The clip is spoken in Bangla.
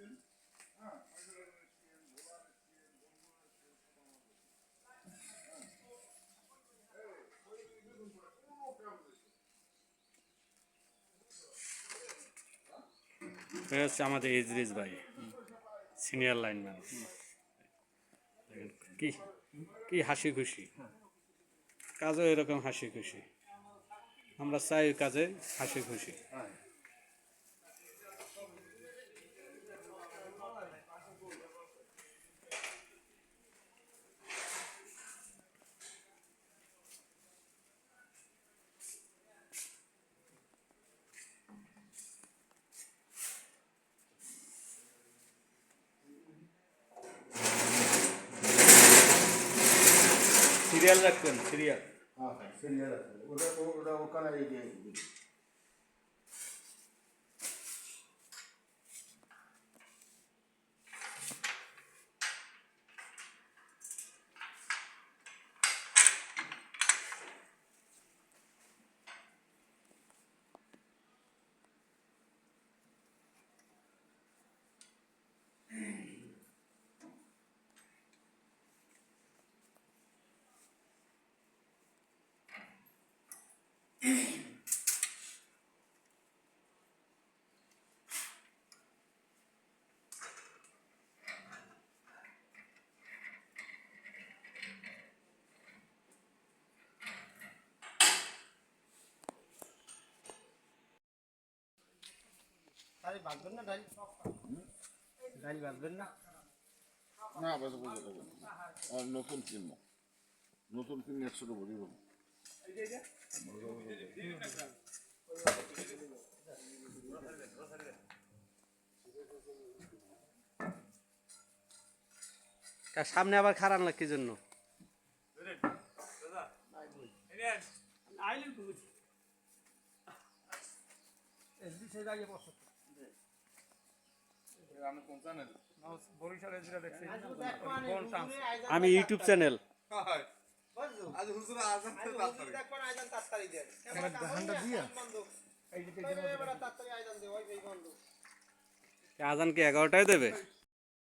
আমাদের এটা হচ্ছে আমাদের ইদ্রিস ভাই, সিনিয়র লাইন ম্যান কি কি হাসি খুশি। কাজও এরকম হাসি খুশি। আমরা চাই কাজে হাসি খুশি। সিরিয়াল রাখবেন সিরিয়াল হ্যাঁ সিরিয়াল আছে। ওটা ওটা ওখানে বাঁধবেন না ডালি ডালি বাঁধবেন না। না বাজে বুঝে দেবেন আর নতুন কিনবো নতুন কিনে একশো টাকা সামনে আবার খারাপ না কি জন্য? আইলেন আমি ইউটিউব চ্যানেল আজান কি এগারোটায় দেবে?